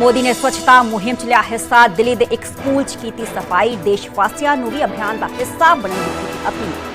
ਮੋਦੀ ਨੇ ਸਵੱਛਤਾ ਮੁਹਿੰਮ 'ਚ ਲਿਆ ਹਿੱਸਾ, ਦਿੱਲੀ ਦੇ ਇੱਕ ਸਕੂਲ 'ਚ ਕੀਤੀ ਸਫ਼ਾਈ, ਦੇਸ਼ ਵਾਸੀਆਂ ਨੂੰ ਵੀ ਅਭਿਆਨ ਦਾ ਹਿੱਸਾ ਬਣਨ ਦੀ ਕੀਤੀ ਅਪੀਲ।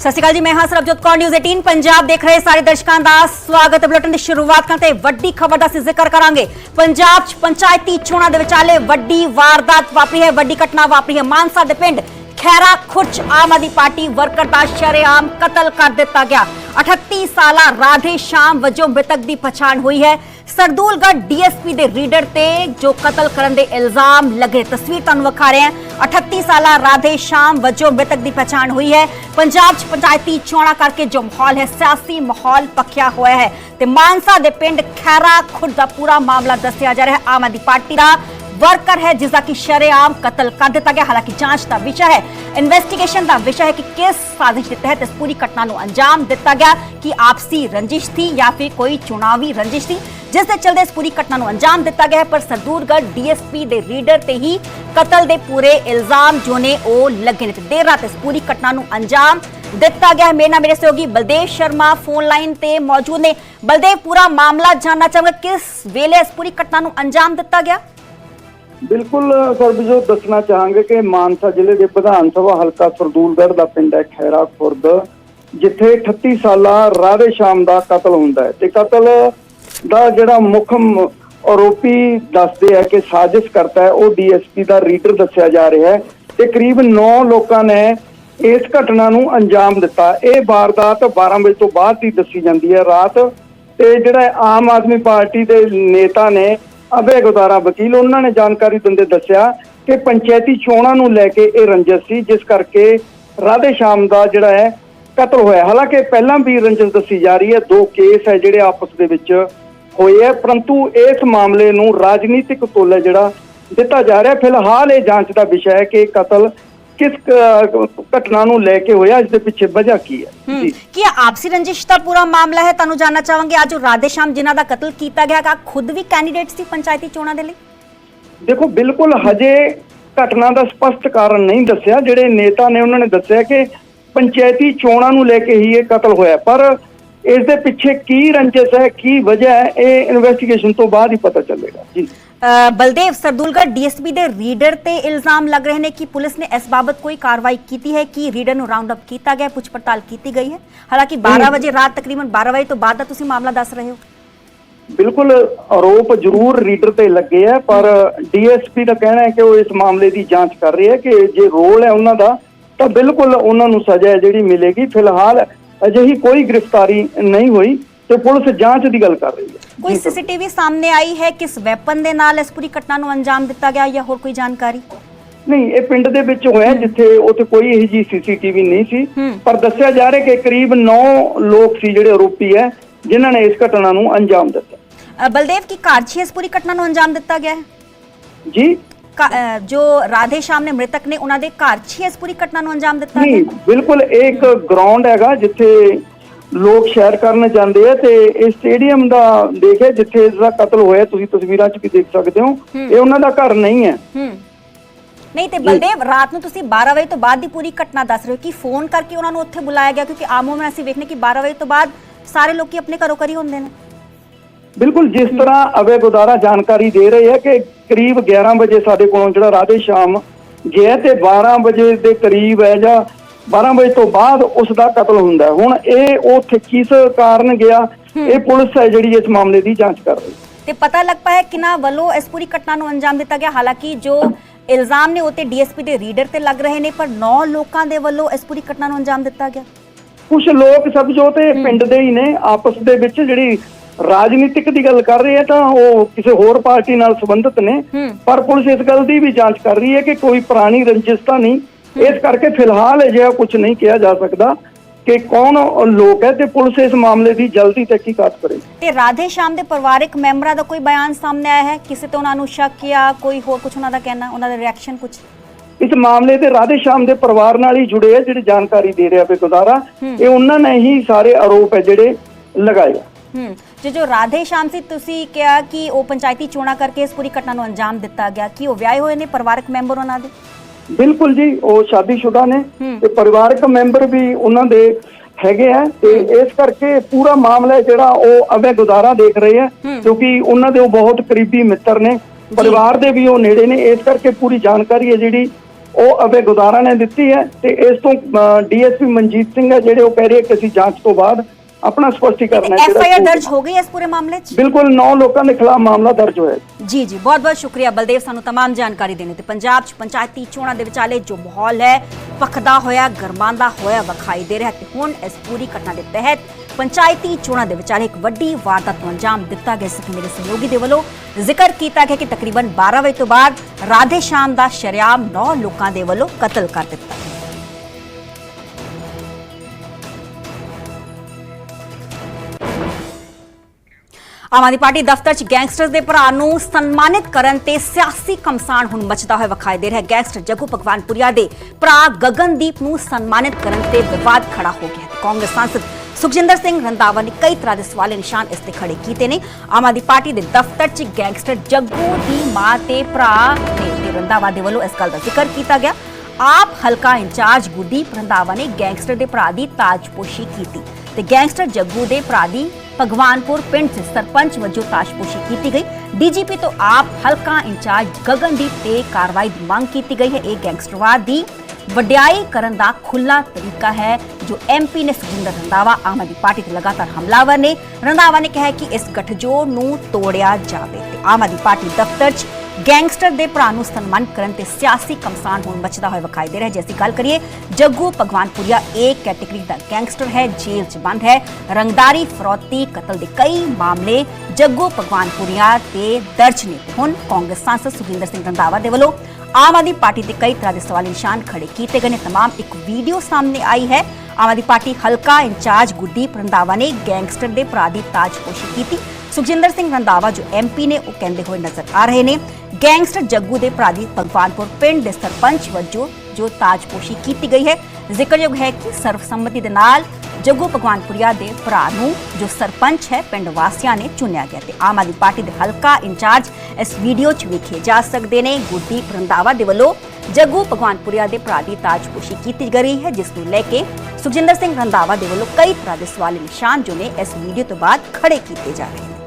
ਸਤਿ ਸ਼੍ਰੀ ਅਕਾਲ ਜੀ, ਮੈਂ ਹਾਂ ਸਰਬਜੋਤ ਕੌਰ ਨਿਊਜ਼ 18 ਪੰਜਾਬ ਦੇਖ ਰਹੇ ਸਾਰੇ ਦਰਸ਼ਕਾਂ ਦਾ ਸਵਾਗਤ। ਹੈ ਬੁਲੇਟਿਨ ਦੀ ਸ਼ੁਰੂਆਤ ਕਰਨ ਵੱਡੀ ਖਬਰ ਦਾ ਅਸੀਂ ਜ਼ਿਕਰ ਕਰਾਂਗੇ। ਪੰਜਾਬ 'ਚ ਪੰਚਾਇਤੀ ਚੋਣਾਂ ਦੇ ਵਿਚਾਲੇ ਵੱਡੀ ਵਾਰਦਾਤ ਵਾਪਰੀ ਹੈ, ਵੱਡੀ ਘਟਨਾ ਵਾਪਰੀ ਹੈ। ਮਾਨਸਾ ਦੇ ਪਿੰਡ ਖੈਰਾ ਖੁਰਚ ਆਮ ਆਦਮੀ ਪਾਰਟੀ ਵਰਕਰ ਦਾ ਸ਼ਰੇਆਮ ਕਤਲ ਕਰ ਦਿੱਤਾ ਗਿਆ। 38 ਸਾਲਾ ਰਾਧੇ ਸ਼ਾਮ ਵਜੋਂ ਮ੍ਰਿਤਕ ਦੀ ਪਛਾਣ ਹੋਈ ਹੈ। ਸਰਦੂਲਗੜ੍ਹ ਡੀਐਸਪੀ ਦੇ ਰੀਡਰ ਤੇ ਜੋ ਕਤਲ ਕਰਨ ਦੇ ਇਲਜ਼ਾਮ ਲੱਗੇ। ਤਸਵੀਰ ਤੁਹਾਨੂੰ ਵਿਖਾ ਰਹੇ ਹਾਂ। 38 ਸਾਲਾ ਰਾਧੇ ਸ਼ਾਮ ਵਜੋਂ ਮ੍ਰਿਤਕ ਦੀ ਪਛਾਣ ਹੋਈ ਹੈ। ਪੰਜਾਬ 'ਚ ਪੰਚਾਇਤੀ ਚੋਣਾਂ ਕਰਕੇ ਜੋ ਮਾਹੌਲ ਹੈ, ਸਿਆਸੀ ਮਾਹੌਲ ਪੱਖਿਆ ਹੋਇਆ ਹੈ ਤੇ ਮਾਨਸਾ ਦੇ ਪਿੰਡ ਖੈਰਾ ਖੁਰਦ ਦਾ ਪੂਰਾ ਮਾਮਲਾ ਦੱਸਿਆ ਜਾ ਰਿਹਾ ਹੈ। ਆਮ ਆਦਮੀ ਪਾਰਟੀ ਦਾ ਵਰਕਰ ਹੈ, ਜਿਸ ਦਾ ਕਿ ਸ਼ਰੇਆਮ ਕਤਲ ਕਰ ਦਿੱਤਾ ਗਿਆ। ਹਾਲਾਂਕਿ ਜਾਂਚ ਦਾ ਵਿਸ਼ਾ ਹੈ ਇਨਵੈਸਟੀਗੇਸ਼ਨ ਦਾ ਵਿਸ਼ਾ ਹੈ ਕਿ ਕਿਸ ਸਾਜ਼ਿਸ਼ ਦੇ ਤਹਿਤ ਇਸ ਪੂਰੀ ਘਟਨਾ ਨੂੰ ਅੰਜਾਮ ਦਿੱਤਾ ਗਿਆ, ਕਿ ਆਪਸੀ ਰੰਜਿਸ਼ ਥੀ ਜਾਂ ਫਿਰ ਕੋਈ ਚੁਣਾਵੀ ਰੰਜਿਸ਼ ਥੀ ਜਿਸ ਦੇ ਚਲਦੇ ਇਸ ਪੂਰੀ ਘਟਨਾ ਨੂੰ ਅੰਜਾਮ ਦਿੱਤਾ ਗਿਆ ਪਰ ਸਰਦੂਰਗੜ੍ਹ ਡੀਐਸਪੀ ਦੇ ਰੀਡਰ ਤੇ ਹੀ ਕਤਲ ਦੇ ਪੂਰੇ ਇਲਜ਼ਾਮ ਜੋ ਨੇ ਉਹ ਲੱਗੇ ਨੇ ਤੇ ਦੇਰ ਰਾਤ ਇਸ ਪੂਰੀ ਘਟਨਾ ਨੂੰ ਅੰਜਾਮ ਦਿੱਤਾ ਗਿਆ ਮੇਰੇ ਨਾਲ ਮੇਰੇ ਸਹਿਯੋਗੀ ਬਲਦੇਵ ਸ਼ਰਮਾ ਫੋਨ ਲਾਈਨ ਤੇ ਮੌਜੂਦ ਨੇ। ਬਲਦੇਵ, ਪੂਰਾ ਮਾਮਲਾ ਜਾਨਣਾ ਚਾਹਾਂਗਾ, ਕਿਸ ਵੇਲੇ ਇਸ ਪੂਰੀ ਘਟਨਾ ਨੂੰ ਅੰਜਾਮ ਦਿੱਤਾ ਗਿਆ? ਬਿਲਕੁਲ ਸਰਬਜੋਤ ਦੱਸਣਾ ਚਾਹਾਂਗੇ ਕਿ ਮਾਨਸਾ ਜ਼ਿਲ੍ਹੇ ਦੇ ਵਿਧਾਨ ਸਭਾ ਹਲਕਾ ਸਰਦੂਲਗੜ੍ਹ ਦਾ ਪਿੰਡ ਹੈ ਖੈਰਾ ਖੁਰਦ, ਜਿੱਥੇ 38 ਸਾਲਾ ਰਾਧੇ ਸ਼ਾਮ ਦਾ ਕਤਲ ਹੁੰਦਾ ਹੈ। ਤੇ ਕਤਲ ਦਾ ਜਿਹੜਾ ਮੁੱਖ ਆਰੋਪੀ ਦੱਸਦੇ ਆ ਕਿ ਸਾਜ਼ਿਸ਼ ਕਰਤਾ ਹੈ, ਉਹ ਡੀਐਸਪੀ ਦਾ ਰੀਡਰ ਦੱਸਿਆ ਜਾ ਰਿਹਾ ਹੈ ਤੇ ਕਰੀਬ 9 ਲੋਕਾਂ ਨੇ ਇਸ ਘਟਨਾ ਨੂੰ ਅੰਜਾਮ ਦਿੱਤਾ। ਇਹ ਵਾਰਦਾਤ 12 ਵਜੇ ਤੋਂ ਬਾਅਦ ਦੀ ਦੱਸੀ ਜਾਂਦੀ ਹੈ। ਰਾਤ ਤੇ ਜਿਹੜਾ ਆਮ ਆਦਮੀ ਪਾਰਟੀ ਦੇ ਨੇਤਾ ਨੇ ਅਭੈ ਗੁਦਾਰਾ ਵਕੀਲ, ਉਹਨਾਂ ਨੇ ਜਾਣਕਾਰੀ ਦਿੰਦੇ ਦੱਸਿਆ ਕਿ ਪੰਚਾਇਤੀ ਚੋਣਾਂ ਨੂੰ ਲੈ ਕੇ ਇਹ ਰੰਜਿਸ਼ ਸੀ, ਜਿਸ ਕਰਕੇ ਰਾਧੇ ਸ਼ਾਮ ਦਾ ਜਿਹੜਾ ਹੈ ਕਤਲ ਹੋਇਆ। ਹਾਲਾਂਕਿ ਪਹਿਲਾਂ ਵੀ ਰੰਜਿਸ਼ ਦੱਸੀ ਜਾ ਰਹੀ ਹੈ, ਦੋ ਕੇਸ ਹੈ ਜਿਹੜੇ ਆਪਸ ਦੇ ਵਿੱਚ ਹੋਏ ਹੈ, ਪਰੰਤੂ ਇਸ ਮਾਮਲੇ ਨੂੰ ਰਾਜਨੀਤਿਕ ਤੋਲਾ ਜਿਹੜਾ ਦਿੱਤਾ ਜਾ ਰਿਹਾ। ਫਿਲਹਾਲ ਇਹ ਜਾਂਚ ਦਾ ਵਿਸ਼ਾ ਹੈ ਕਿ ਕਤਲ ਕਿਸ ਕ- ਘਟਨਾ ਨੂੰ ਲੈ ਕੇ ਹੋਇਆ ਇਸ ਦੇ ਪਿੱਛੇ ਵਜ੍ਹਾ ਕੀ ਹੈ? ਜੀ। ਕੀ ਆਪਸੀ ਰੰਜਿਸ਼ ਦਾ ਪੂਰਾ ਮਾਮਲਾ ਹੈ? ਤੁਹਾਨੂੰ ਜਾਨਣਾ ਚਾਹਾਂਗੇ ਅੱਜ ਉਹ ਰਾਧੇ ਸ਼ਾਮ ਜਿਨ੍ਹਾਂ ਦਾ ਕਤਲ ਕੀਤਾ ਗਿਆ ਕਾ ਖੁਦ ਵੀ ਕੈਂਡੀਡੇਟ ਸੀ ਪੰਚਾਇਤੀ ਚੋਣਾਂ ਦੇ ਲਈ? ਦੇਖੋ ਬਿਲਕੁਲ ਹਜੇ ਘਟਨਾ ਦਾ ਸਪਸ਼ਟ ਕਾਰਨ ਨਹੀਂ ਦੱਸਿਆ। ਜਿਹੜੇ ਨੇਤਾ ਨੇ ਉਹਨਾਂ ਨੇ ਦੱਸਿਆ ਕਿ ਪੰਚਾਇਤੀ ਚੋਣਾਂ ਨੂੰ ਲੈ ਕੇ ਹੀ ਇਹ ਕਤਲ ਹੋਇਆ। ਪਰ ਇਸ ਦੇ ਪਿੱਛੇ ਕੀ ਰੰਜਿਸ਼ ਹੈ ਕੀ ਵਜ੍ਹਾ ਹੈ ਇਹ ਇਨਵੈਸਟੀਗੇਸ਼ਨ ਤੋਂ ਬਾਅਦ ਹੀ ਪਤਾ ਚੱਲੇਗਾ। ਜੀ। ਬਲਦੇਵ ਸਰਦੂਲਗੜ੍ਹ ਡੀਐਸਪੀ ਦੇ ਰੀਡਰ ਤੇ ਇਲਜ਼ਾਮ ਲੱਗ ਰਹੇ ਨੇ ਕਿ ਪੁਲਿਸ ਨੇ ਇਸ ਬਾਬਤ ਕੋਈ ਕਾਰਵਾਈ ਕੀਤੀ ਹੈ ਕਿ ਰੀਡਰ ਨੂੰ ਰਾਉਂਡ ਅਪ ਕੀਤਾ ਗਿਆ ਪੁੱਛ ਪੜਤਾਲ ਕੀਤੀ ਗਈ ਹੈ? ਹਾਲਾਂਕਿ 12 ਵਜੇ ਰਾਤ ਤਕਰੀਬਨ 12 ਵਜੇ ਤੋਂ ਬਾਅਦ ਦਾ ਤੁਸੀਂ ਮਾਮਲਾ ਦੱਸ ਰਹੇ ਹੋ। ਬਿਲਕੁਲ ਆਰੋਪ ਜ਼ਰੂਰ ਰੀਡਰ ਤੇ ਲੱਗੇ ਆ ਪਰ ਡੀਐਸਪੀ ਦਾ ਕਹਿਣਾ ਹੈ ਕਿ ਉਹ ਇਸ ਮਾਮਲੇ ਦੀ ਜਾਂਚ ਕਰ ਰਹੀ ਹੈ ਕਿ ਜੇ ਰੋਲ ਹੈ ਉਹਨਾਂ ਦਾ ਤਾਂ ਬਿਲਕੁਲ ਉਹਨਾਂ ਨੂੰ ਸਜ਼ਾ ਜਿਹੜੀ ਮਿਲੇਗੀ। ਫਿਲਹਾਲ ਅਜਿਹੀ ਕੋਈ ਗ੍ਰਿਫਤਾਰੀ ਨਹੀਂ ਹੋਈ। ਤੇ ਪੁਲਿਸ ਜਾਂਚ ਦੀ ਗੱਲ ਕਰ ਰਹੀ ਹੈ। ਕੋਈ। ਸੀਸੀਟੀਵੀ ਸਾਹਮਣੇ ਆਈ ਹੈ ਕਿਸ ਵੈਪਨ ਦੇ ਨਾਲ ਇਸ ਪੂਰੀ ਘਟਨਾ ਨੂੰ ਅੰਜਾਮ ਦਿੱਤਾ ਗਿਆ ਜਾਂ ਹੋਰ ਕੋਈ ਜਾਣਕਾਰੀ? ਨਹੀਂ ਇਹ ਪਿੰਡ ਦੇ ਵਿੱਚ ਹੋਇਆ ਜਿੱਥੇ ਉੱਥੇ ਕੋਈ ਇਹੋ ਜੀ ਸੀਸੀਟੀਵੀ ਨਹੀਂ ਸੀ। ਹੂੰ। ਪਰ ਦੱਸਿਆ ਜਾ ਰਿਹਾ ਕਿ ਕਰੀਬ 9 ਲੋਕ ਸੀ ਜਿਹੜੇ ਆਰੋਪੀ ਹੈ ਜਿਨ੍ਹਾਂ ਨੇ ਇਸ ਘਟਨਾ ਨੂੰ ਅੰਜਾਮ ਦਿੱਤਾ। ਬਲਦੇਵ ਕੀ ਹੀ ਇਸ ਪੂਰੀ ਘਟਨਾ ਨੂੰ ਅੰਜਾਮ ਦਿੱਤਾ ਗਿਆ ਹੈ? ਜੀ? ਜੋ ਰਾਧੇ ਸ਼ਾਮ ਨੇ ਮ੍ਰਿਤਕ ਨੇ ਉਹਨਾਂ ਦੇ ਘਰ 'ਚ ਹੀ ਇਸ ਪੂਰੀ ਘਟਨਾ ਨੂੰ ਅੰਜਾਮ ਦਿੱਤਾ ਨਹੀਂ ਗਿਆ? ਬਿਲਕੁਲ ਇਹ ਇੱਕ ਗਰਾਊਂਡ ਹੈਗਾ ਜਿੱਥੇ ਲੋਕ ਸ਼ੈਰ ਕਰਨ ਜਾਂਦੇ ਆ ਤੇ ਇਹ ਸਟੇਡੀਅਮ ਦਾ ਦੇਖਿਆ ਜਿੱਥੇ ਇਸ ਦਾ ਕਤਲ ਹੋਇਆ ਤੁਸੀਂ ਤਸਵੀਰਾਂ 'ਚ ਵੀ ਦੇਖ ਸਕਦੇ ਹੋ। ਇਹ ਉਹਨਾਂ ਦਾ ਘਰ ਨਹੀਂ ਹੈ। ਨਹੀਂ ਤੇ ਬਲਦੇਵ ਰਾਤ ਨੂੰ ਤੁਸੀਂ 12 ਵਜੇ ਤੋਂ ਬਾਅਦ ਦੀ ਪੂਰੀ ਘਟਨਾ ਦੱਸ ਰਹੇ ਹੋ ਕਿ ਫੋਨ ਕਰਕੇ ਉਹਨਾਂ ਨੂੰ ਉੱਥੇ ਬੁਲਾਇਆ ਗਿਆ ਕਿਉਂਕਿ ਆਮੋ ਮੈਂ ਅਸੀਂ ਵੇਖਨੇ ਕਿ 12 ਵਜੇ ਤੋਂ ਬਾਅਦ ਸਾਰੇ ਲੋਕੀ ਆਪਣੇ ਘਰੋਂ ਕਰੀ ਹੁੰਦੇ ਨੇ। ਬਿਲਕੁਲ ਜਿਸ ਤਰ੍ਹਾਂ ਅਵੇ ਗੁਦਾਰਾ ਜਾਣਕਾਰੀ ਦੇ ਰਹੇ ਹੈ ਕਿ ਕਰੀਬ 11 ਵਜੇ ਸਾਡੇ ਕੋਲੋਂ ਜਿਹੜਾ ਰਾਧੇ ਸ਼ਾਮ ਗਿਆ ਤੇ 12 ਵਜੇ ਦੇ ਕਰੀਬ ਹੈ ਜਾਂ 12 ਵਜੇ ਤੋਂ ਬਾਅਦ ਉਸ ਦਾ ਕਤਲ ਹੁੰਦਾ। ਹੁਣ ਇਹ ਉੱਥੇ ਕਿਸ ਕਾਰਨ ਗਿਆ ਇਹ ਪੁਲਿਸ ਹੈ ਜਿਹੜੀ ਇਸ ਮਾਮਲੇ ਦੀ ਜਾਂਚ ਕਰ ਰਹੀ ਤੇ ਪਤਾ ਲੱਗ ਪਾਇਆ ਕਿਨਾਂ ਵੱਲੋਂ ਇਸ ਪੂਰੀ ਘਟਨਾ ਨੂੰ ਅੰਜਾਮ ਦਿੱਤਾ ਗਿਆ। ਹਾਲਾਂਕਿ ਜੋ ਇਲਜ਼ਾਮ ਨੇ ਉਹ ਤੇ ਡੀਐਸਪੀ ਦੇ ਰੀਡਰ ਤੇ ਲੱਗ ਰਹੇ ਨੇ ਪਰ 9 ਲੋਕਾਂ ਦੇ ਵੱਲੋਂ ਇਸ ਪੂਰੀ ਘਟਨਾ ਨੂੰ ਅੰਜਾਮ ਦਿੱਤਾ ਗਿਆ। ਕੁਝ ਲੋਕ ਸਭ ਜੋ ਤੇ ਪਿੰਡ ਦੇ ਹੀ ਨੇ ਆਪਸ ਦੇ ਵਿੱਚ ਜਿਹੜੀ ਰਾਜਨੀਤਿਕ ਦੀ ਗੱਲ ਕਰ ਰਹੇ ਆ ਤਾਂ ਉਹ ਕਿਸੇ ਹੋਰ ਪਾਰਟੀ ਨਾਲ ਸੰਬੰਧਿਤ ਨੇ। ਪਰ ਪੁਲਿਸ ਇਸ ਗੱਲ ਦੀ ਵੀ ਜਾਂਚ ਕਰ ਰਹੀ ਹੈ ਕਿ ਕੋਈ ਪੁਰਾਣੀ ਰੰਜਿਸ਼ ਤਾਂ ਨਹੀਂ ਇਸ ਕਰਕੇ ਫਿਲਹਾਲ ਅਜਿਹਾ ਕੁਝ ਨਹੀਂ ਕਿਹਾ ਜਾ ਸਕਦਾ ਕਿ ਕੌਣ ਲੋਕ ਹੈ ਤੇ ਪੁਲਿਸ ਇਸ ਮਾਮਲੇ ਦੀ ਜਲਦੀ ਤਹਿਕੀਕਾਤ ਕਰੇਗੀ ਤੇ ਰਾਧੇ ਸ਼ਾਮ ਦੇ ਪਰਿਵਾਰਕ ਮੈਂਬਰਾਂ ਦਾ ਕੋਈ ਬਿਆਨ ਸਾਹਮਣੇ ਆਇਆ ਹੈ? ਕਿਸੇ ਤੇ ਉਹਨਾਂ ਨੂੰ ਸ਼ੱਕ ਜਾਂ ਕੋਈ ਹੋਰ ਕੁਝ ਉਹਨਾਂ ਦਾ ਕਹਿਣਾ ਉਹਨਾਂ ਦਾ ਰਿਐਕਸ਼ਨ ਕੁਝ ਇਸ ਮਾਮਲੇ ਤੇ ਰਾਧੇ ਸ਼ਾਮ ਦੇ ਪਰਿਵਾਰ ਨਾਲ ਹੀ ਜੁੜੇ ਆ ਜਿਹੜੇ ਜਾਣਕਾਰੀ ਦੇ ਰਿਹਾ ਬੇਗੁਜ਼ਾਰਾ ਇਹ ਉਹਨਾਂ ਨੇ ਹੀ ਸਾਰੇ ਆਰੋਪ ਹੈ ਜਿਹੜੇ ਲਗਾਏ। ਹੂੰ। ਜੇ ਜੋ ਰਾਧੇ ਸ਼ਾਮ ਸੀ ਤੁਸੀਂ ਕਿਹਾ ਕਿ ਉਹ ਪੰਚਾਇਤੀ ਚੋਣਾਂ ਕਰਕੇ ਇਸ ਪੂਰੀ ਘਟਨਾ ਨੂੰ ਅੰਜਾਮ ਦਿੱਤਾ ਗਿਆ। ਕਿ ਉਹ ਵਿਆਹੇ ਹੋਏ ਨੇ ਪਰਿਵਾਰਕ ਮੈਂਬਰ ਉਹਨਾਂ ਦੇ? ਬਿਲਕੁਲ ਜੀ ਉਹ ਸ਼ਾਦੀशुदा ਨੇ ਹੂੰ। ਤੇ ਪਰਿਵਾਰਕ ਮੈਂਬਰ ਵੀ ਉਹਨਾਂ ਦੇ ਹੈਗੇ ਆ ਤੇ ਇਸ ਕਰਕੇ ਪੂਰਾ ਮਾਮਲਾ ਜਿਹੜਾ ਉਹ ਅਵੇ ਗੁਜ਼ਾਰਾ ਦੇਖ ਰਹੇ ਆ। ਕਿਉਂਕਿ ਉਹਨਾਂ ਦੇ ਉਹ ਬਹੁਤ ਕਰੀਬੀ ਮਿੱਤਰ ਨੇ ਪਰਿਵਾਰ ਦੇ ਵੀ ਉਹ ਨੇੜੇ ਨੇ ਇਸ ਕਰਕੇ ਪੂਰੀ ਜਾਣਕਾਰੀ ਹੈ ਜਿਹੜੀ ਉਹ ਅਵੇ ਗੁਜ਼ਾਰਾ ਨੇ ਦਿੱਤੀ ਹੈ ਤੇ ਇਸ ਤੋਂ ਡੀਐਸਪੀ ਮਨਜੀਤ ਸਿੰਘ ਹੈ ਜਿਹੜੇ ਉਹ ਕਹਿ ਰਹੇ ਕਿ ਅਸੀਂ ਜਾਂਚ ਤੋਂ ਬਾਅਦ ਆਪਣਾ ਸਪਸ਼ਟੀਕਰਨ ਹੈ ਐਫ ਆਈ ਆਰ ਜਿਹੜਾ ਦਰਜ ਹੋ ਗਈ ਹੈ ਇਸ ਪੂਰੇ ਮਾਮਲੇ 'ਚ ਬਿਲਕੁਲ 9 ਲੋਕਾਂ ਦੇ ਖਿਲਾਫ ਮਾਮਲਾ ਦਰਜ ਹੋਇਆ ਹੈ ਜੀ ਜੀ ਬਹੁਤ ਬਹੁਤ ਸ਼ੁਕਰੀਆ ਬਲਦੇਵ ਸਾਨੂੰ तमाम ਜਾਣਕਾਰੀ ਦੇਣ ਤੇ ਪੰਜਾਬ 'ਚ ਪੰਚਾਇਤੀ ਚੋਣਾਂ ਦੇ ਵਿਚਾਲੇ ਜੋ ਮਾਹੌਲ ਹੈ ਪਖਦਾ ਹੋਇਆ ਗਰਮਾਂਦਾ ਹੋਇਆ ਵਿਖਾਈ ਦੇ ਰਿਹਾ ਤੇ ਹੁਣ ਇਸ ਪੂਰੀ ਘਟਨਾ ਦੇ ਤਹਿਤ ਪੰਚਾਇਤੀ ਚੋਣਾਂ ਦੇ ਵਿਚਾਲੇ ਇੱਕ ਵੱਡੀ ਵਾਰਦਾਤ ਨੂੰ ਅੰਜਾਮ ਦਿੱਤਾ ਗਿਆ ਸੀ ਮੇਰੇ ਸਹਿਯੋਗੀ ਦੇ ਵੱਲੋਂ ਜ਼ਿਕਰ ਕੀਤਾ ਗਿਆ ਕਿ ਤਕਰੀਬਨ 12 ਵਜੇ ਤੋਂ ਬਾਅਦ ਰਾਧੇ ਸ਼ਾਮ ਦਾ ਸ਼ਰਿਆਮ 9 ਲੋਕਾਂ ਦੇ ਵੱਲੋਂ ਕਤਲ ਕਰ ਦਿੱਤਾ ਗਿਆ ਆਮ ਆਦਮੀ ਪਾਰਟੀ ਦਫ਼ਤਰ 'ਚ ਗੈਂਗਸਟਰਸ ਦੇ ਭਰਾ ਨੂੰ ਸਨਮਾਨਿਤ ਕਰਨ ਤੇ ਸਿਆਸੀ ਕਮਸਾਨ ਹੁਣ ਮਚਦਾ ਹੋਇਆ ਵਿਖਾਈ ਦੇ ਰਿਹਾ ਗੈਂਗਸਟਰ ਜੱਗੂ ਭਗਵਾਨਪੁਰੀਆ ਦੇ ਭਰਾ ਗਗਨਦੀਪ ਨੂੰ ਸਨਮਾਨਿਤ ਕਰਨ ਤੇ ਵਿਵਾਦ ਖੜਾ ਹੋ ਗਿਆ ਕਾਂਗਰਸ ਸਾਂਸਦ ਸੁਖਜਿੰਦਰ ਸਿੰਘ ਰੰਧਾਵਾ ਨੇ ਕਈ ਤਰ੍ਹਾਂ ਦੇ ਸਵਾਲੇ ਨਿਸ਼ਾਨ ਇਸ ਤੇ ਖੜੇ ਕੀਤੇ ਨੇ। ਆਮ ਆਦਮੀ ਪਾਰਟੀ ਦੇ ਦਫ਼ਤਰ 'ਚ ਗੈਂਗਸਟਰ ਜੱਗੂ ਦੀ ਮਾਂ ਤੇ ਭਰਾ ਨੇ ਤੇ ਰੰਧਾਵਾ ਦੇ ਵੱਲੋਂ ਇਸ ਗੱਲ ਦਾ ਜ਼ਿਕਰ ਕੀਤਾ ਗਿਆ। ਆਪ ਹਲਕਾ ਇੰਚਾਰਜ ਗੁਰਦੀਪ ਰੰਧਾਵਾ ਨੇ ਗੈਂਗਸਟਰ ਦੇ ਭਰਾ ਦੀ ਤਾਜਪੋਸ਼ੀ ਕੀਤੀ। ਤੇ ਗੈਂਗਸਟਰ ਜੱਗੂ ਦੇ ਭਰਾ ਦੀ ਭਗਵਾਨਪੁਰ ਪਿੰਡ 'ਚ ਸਰਪੰਚ ਵਜੋਂ ਤਾਜਪੋਸ਼ੀ ਕੀਤੀ ਗਈ। ਡੀਜੀਪੀ ਤੋਂ ਆਪ ਹਲਕਾ ਇੰਚਾਰਜ ਗਗਨਦੀਪ ਤੇ ਕਾਰਵਾਈ ਦੀ ਮੰਗ ਕੀਤੀ ਗਈ ਹੈ। ਇਹ ਗੈਂਗਸਟਰਵਾਦ ਦੀ ਵਡਿਆਈ ਕਰਨ ਦਾ ਖੁੱਲਾ ਤਰੀਕਾ ਹੈ, ਜੋ ਐਮਪੀ ਨੇ ਸੁਖਿੰਦਰ ਰੰਧਾਵਾ, ਆਮ ਆਦਮੀ ਪਾਰਟੀ ਤੇ ਲਗਾਤਾਰ ਹਮਲਾਵਰ ਨੇ। ਰੰਧਾਵਾ ਨੇ ਕਿਹਾ ਕਿ ਇਸ ਗਠਜੋੜ ਨੂੰ ਤੋੜਿਆ ਜਾਵੇ ਤੇ ਆਮ ਆਦਮੀ ਪਾਰਟੀ ਦਫ਼ਤਰ 'ਚ ਗੈਂਗਸਟਰ ਦੇ ਭਰਾ ਨੂੰ ਸਨਮਾਨ ਕਰਨ ਤੇ ਸਿਆਸੀ ਕਮਸਾਨ ਹੁਣ ਮਚਦਾ ਹੋਇਆ ਵਿਖਾਈ ਦੇ ਰਿਹਾ ਹੈ ਜੇ ਅਸੀਂ ਗੱਲ ਕਰੀਏ Jaggu Bhagwanpuria A category the gangster ਹੈ ਜੇਲ੍ਹ 'ਚ ਬੰਦ ਹੈ ਰੰਗਦਾਰੀ ਫਰੌਤੀ ਕਤਲ ਦੇ ਕਈ ਮਾਮਲੇ ਜੱਗੂ ਭਗਵਾਨਪੁਰੀਆ ਤੇ ਦਰਜ ਨੇ ਤੇ ਹੁਣ ਕਾਂਗਰਸ ਸਾਂਸਦ ਸੁਖਿੰਦਰ ਸਿੰਘ ਰੰਧਾਵਾ ਦੇ ਵੱਲੋਂ ਆਮ ਆਦਮੀ ਪਾਰਟੀ ਤੇ ਕਈ ਤਰ੍ਹਾਂ ਦੇ ਸਵਾਲ ਨਿਸ਼ਾਨ ਖੜੇ ਕੀਤੇ ਗਏ ਨੇ तमाम ਇੱਕ ਵੀਡੀਓ ਸਾਹਮਣੇ ਆਈ ਹੈ ਆਮ ਆਦਮੀ ਪਾਰਟੀ ਹਲਕਾ ਇੰਚਾਰਜ ਗੁਰਦੀਪ ਰੰਧਾਵਾ ਨੇ ਗੈਂਗਸਟਰ ਦੇ ਭਰਾ ਦੀ ਤਾਜਪੋਸ਼ੀ ਕੀਤੀ ਸੁਖਜਿੰਦਰ ਸਿੰਘ ਰੰਧਾਵਾ, ਜੋ ਐਮਪੀ ਨੇ, ਉਹ ਕਹਿੰਦੇ ਹੋਏ ਨਜ਼ਰ ਆ ਰਹੇ ਨੇ, ਗੈਂਗਸਟਰ ਜੱਗੂ ਦੇ ਭਰਾ ਦੀ ਭਗਵਾਨਪੁਰ ਪਿੰਡ ਦੇ ਸਰਪੰਚ ਵਜੋਂ ਜੋ ਤਾਜਪੋਸ਼ੀ ਕੀਤੀ ਗਈ ਹੈ, ਜ਼ਿਕਰਯੋਗ ਹੈ ਕਿ ਸਰਵਸੰਮਤੀ ਦੇ ਨਾਲ ਜੱਗੂ ਭਗਵਾਨਪੁਰੀਆ ਦੇ ਭਰਾ ਨੂੰ ਜੋ ਸਰਪੰਚ ਹੈ, ਪਿੰਡ ਵਾਸੀਆਂ ਨੇ ਚੁਣਿਆ ਗਿਆ ਤੇ ਆਮ ਆਦਮੀ ਪਾਰਟੀ ਦੇ ਹਲਕਾ ਇੰਚਾਰਜ ਇਸ ਵੀਡੀਓ 'ਚ ਵੇਖੇ ਜਾ ਸਕਦੇ ਨੇ। ਗੁਰਦੀਪ ਰੰਧਾਵਾ ਦੇ ਵੱਲੋਂ ਜੱਗੂ ਭਗਵਾਨਪੁਰੀਆ ਦੇ ਭਰਾ ਦੀ ਤਾਜਪੋਸ਼ੀ ਕੀਤੀ ਗਈ ਹੈ, ਜਿਸ ਨੂੰ ਲੈ ਕੇ ਸੁਖਜਿੰਦਰ ਸਿੰਘ ਰੰਧਾਵਾ ਦੇ ਵੱਲੋਂ ਕਈ ਤਰ੍ਹਾਂ ਦੇ ਸਵਾਲ ਨਿਸ਼ਾਨ ਜੋ ਨੇ ਇਸ ਵੀਡੀਓ ਤੋਂ ਬਾਅਦ ਖੜੇ ਕੀਤੇ ਜਾ ਰਹੇ ਨੇ।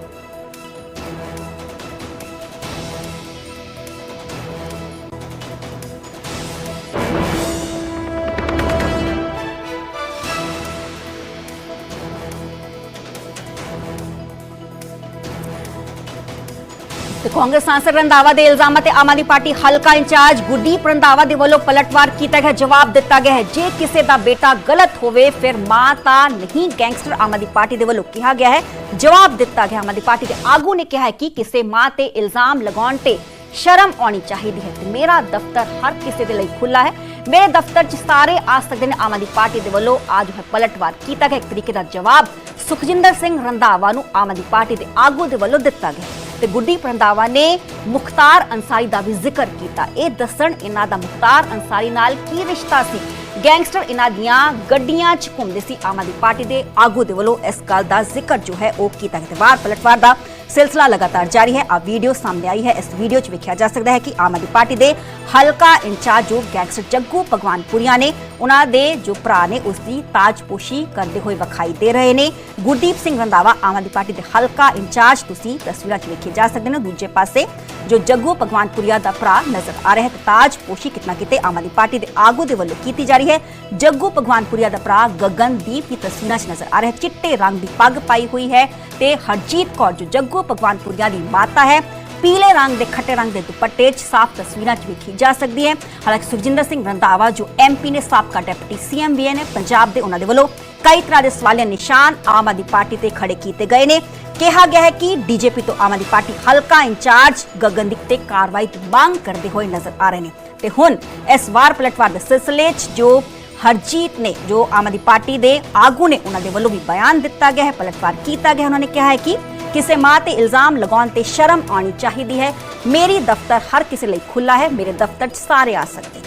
ਕਾਂਗਰਸ ਸਾਂਸਦ ਰੰਧਾਵਾ ਦੇ ਇਲਜ਼ਾਮਾਂ ਤੇ ਆਮ ਆਦਮੀ ਪਾਰਟੀ ਹਲਕਾ ਇੰਚਾਰਜ ਗੁਰਦੀਪ ਰੰਧਾਵਾ ਦੇ ਵੱਲੋਂ ਪਲਟਵਾਰ ਕੀਤਾ ਗਿਆ, ਜਵਾਬ ਦਿੱਤਾ ਗਿਆ ਹੈ। ਜੇ ਕਿਸੇ ਦਾ ਬੇਟਾ ਗਲਤ ਹੋਵੇ, ਫਿਰ ਮਾਂ ਤਾਂ ਨਹੀਂ, ਗੈਂਗਸਟਰ ਆਮ ਆਦਮੀ ਪਾਰਟੀ ਦੇ ਵੱਲੋਂ ਕਿਹਾ ਗਿਆ ਹੈ। ਜਵਾਬ ਦਿੱਤਾ ਗਿਆ, ਆਮ ਆਦਮੀ ਪਾਰਟੀ ਦੇ ਆਗੂ ਨੇ ਕਿਹਾ ਹੈ ਕਿ ਕਿਸੇ ਮਾਂ ਤੇ ਇਲਜ਼ਾਮ ਲਗਾਉਣ ਤੇ ਸ਼ਰਮ ਆਉਣੀ ਚਾਹੀਦੀ ਹੈ ਤੇ ਮੇਰਾ ਦਫ਼ਤਰ ਹਰ ਕਿਸੇ ਦੇ ਲਈ ਖੁੱਲਾ ਹੈ। ਮੇਰੇ ਦਫ਼ਤਰ 'ਚ ਸਾਰੇ ਆ ਸਕਦੇ ਨੇ, ਆਮ ਆਦਮੀ ਪਾਰਟੀ ਦੇ ਵੱਲੋਂ ਅੱਜ ਹੈ ਪਲਟਵਾਰ ਕੀਤਾ ਗਿਆ। ਇੱਕ ਤਰੀਕੇ ਦਾ ਜਵਾਬ ਸੁਖਜਿੰਦਰ ਸਿੰਘ ਰੰਧਾਵਾ ਨੂੰ ਆਮ ਆਦਮੀ ਪਾਰਟੀ ਦੇ ਆਗੂ ਦੇ ਵੱਲੋਂ ਦਿੱਤਾ ਗਿਆ। ਤੇ ਗੁਰਦੀਪ ਰੰਧਾਵਾ ਨੇ ਮੁਖਤਾਰ ਅੰਸਾਰੀ ਦਾ ਵੀ ਜ਼ਿਕਰ ਕੀਤਾ। ਇਹ ਦੱਸਣ ਇਹਨਾਂ ਦਾ ਮੁਖਤਾਰ ਅੰਸਾਰੀ ਨਾਲ ਕੀ ਰਿਸ਼ਤਾ ਸੀ? ਗੈਂਗਸਟਰ ਇਹਨਾਂ ਦੀਆਂ ਗੱਡੀਆਂ 'ਚ ਘੁੰਮਦੇ ਸੀ। ਆਮ ਆਦਮੀ ਪਾਰਟੀ ਦੇ ਆਗੂ ਦੇ ਵੱਲੋਂ ਇਸ ਗੱਲ ਦਾ ਜ਼ਿਕਰ ਜੋ ਹੈ ਉਹ ਕੀਤਾ ਗਿਆ। ਵਾਰ ਪਲਟਵਾਰ ਦਾ ਸਿਲਸਿਲਾ ਲਗਾਤਾਰ ਜਾਰੀ ਹੈ। ਆ ਵੀਡੀਓ ਸਾਹਮਣੇ ਆਈ ਹੈ। ਇਸ ਵੀਡੀਓ 'ਚ ਵੇਖਿਆ ਜਾ ਸਕਦਾ ਹੈ ਕਿ ਆਮ ਆਦਮੀ ਪਾਰਟੀ ਦੇ ਹਲਕਾ ਇੰਚਾਰਜ ਜੋ ਗੈਂਗਸਟਰ ਜੱਗੂ ਭਗਵਾਨਪੁਰੀਆ ਨੇ ਉਹਨਾਂ ਦੇ ਜੋ ਭਰਾ ਨੇ ਉਸ ਦੀ ਤਾਜਪੋਸ਼ੀ ਕਰਦੇ ਹੋਏ ਵਿਖਾਈ ਦੇ ਰਹੇ ਨੇ। ਗੁਰਦੀਪ ਸਿੰਘ ਰੰਧਾਵਾ, ਆਮ ਆਦਮੀ ਪਾਰਟੀ ਦੇ ਹਲਕਾ ਇੰਚਾਰਜ, ਤੁਸੀਂ ਤਸਵੀਰਾਂ 'ਚ ਵੇਖੇ ਜਾ ਸਕਦੇ ਨੇ। ਦੂਜੇ ਪਾਸੇ ਜੋ ਜੱਗੂ ਭਗਵਾਨਪੁਰੀਆ ਦਾ ਭਰਾ ਨਜ਼ਰ ਆ ਰਿਹਾ ਹੈ, ਤੇ ਤਾਜਪੋਸ਼ੀ ਕਿਤਨਾ ਕਿਤੇ ਆਮ ਆਦਮੀ ਪਾਰਟੀ ਦੇ ਆਗੂ ਦੇ ਵੱਲੋਂ ਕੀਤੀ ਜਾ ਰਹੀ ਹੈ। ਜੱਗੂ ਭਗਵਾਨਪੁਰੀਆ ਦਾ ਭਰਾ ਗਗਨਦੀਪ ਦੀ ਤਸਵੀਰਾਂ 'ਚ ਨਜ਼ਰ ਆ ਰਿਹਾ ਹੈ। ਚਿੱਟੇ ਰੰਗ ਦੀ ਪੱਗ ਪਾਈ ਹੋਈ ਹੈ ਤੇ ਹਰਜੀਤ ਕੌਰ, ਜੋ ਜੱਗੂ ਭਗਵਾਨਪੁਰੀਆ ਦੀ ਮਾਤਾ ਹੈ ਪੀਲੇ ਰੰਗ ਦੇ ਖੱਟੇ ਰੰਗ ਦੇ ਦੁਪੱਟੇ 'ਚ ਸਾਫ਼ ਤਸਵੀਰਾਂ 'ਚ ਵੇਖੀ ਜਾ ਸਕਦੀ ਹੈ। ਹਾਲਾਂਕਿ ਸੁਖਜਿੰਦਰ ਸਿੰਘ ਰੰਧਾਵਾ ਜੋ ਐਮਪੀ ਨੇ ਸਾਬਕਾ ਡਿਪਟੀ ਸੀਐਮ ਵੀ ਨੇ, ਪੰਜਾਬ ਦੇ ਉਹਨਾਂ ਦੇ ਵੱਲੋਂ ਕਈ ਤਰ੍ਹਾਂ ਦੇ ਸਵਾਲੀਆ ਨਿਸ਼ਾਨ ਆਮ ਆਦਮੀ ਪਾਰਟੀ ਤੇ ਖੜੇ ਕੀਤੇ ਗਏ ਨੇ। ਕਿਹਾ ਗਿਆ ਹੈ ਕਿ ਡੀਜੀਪੀ ਤੋਂ ਆਮ ਆਦਮੀ ਪਾਰਟੀ ਹਲਕਾ ਇੰਚਾਰਜ ਗਗਨਦੀਪ ਤੇ ਕਾਰਵਾਈ ਦੀ ਮੰਗ ਕਰਦੇ ਹੋਏ ਨਜ਼ਰ ਆ ਰਹੇ ਨੇ। ਤੇ ਹੁਣ ਇਸ ਵਾਰ ਪਲਟਵਾਰ ਦੇ ਸਿਲਸਿਲੇ 'ਚ ਜੋ ਹਰਜੀਤ ਨੇ, ਜੋ ਆਮ ਆਦਮੀ ਪਾਰਟੀ ਦੇ ਆਗੂ ਨੇ, ਉਹਨਾਂ ਦੇ ਵੱਲੋਂ ਵੀ ਬਿਆਨ ਦਿੱਤਾ ਗਿਆ ਹੈ, ਪਲਟਵਾਰ ਕੀਤਾ ਗਿਆ ਉਹਨਾਂ ਨੇ ਕਿਹਾ ਹੈ ਕਿ ਕਿਸੇ ਮਾਂ ਤੇ ਇਲਜ਼ਾਮ ਲਗਾਉਣ ਤੇ ਸ਼ਰਮ ਆਣੀ ਚਾਹੀਦੀ ਹੈ। ਮੇਰੀ ਦਫ਼ਤਰ ਹਰ ਕਿਸੇ ਲਈ ਖੁੱਲਾ ਹੈ। ਮੇਰੇ ਦਫ਼ਤਰ 'ਚ ਸਾਰੇ ਆ ਸਕਦੇ।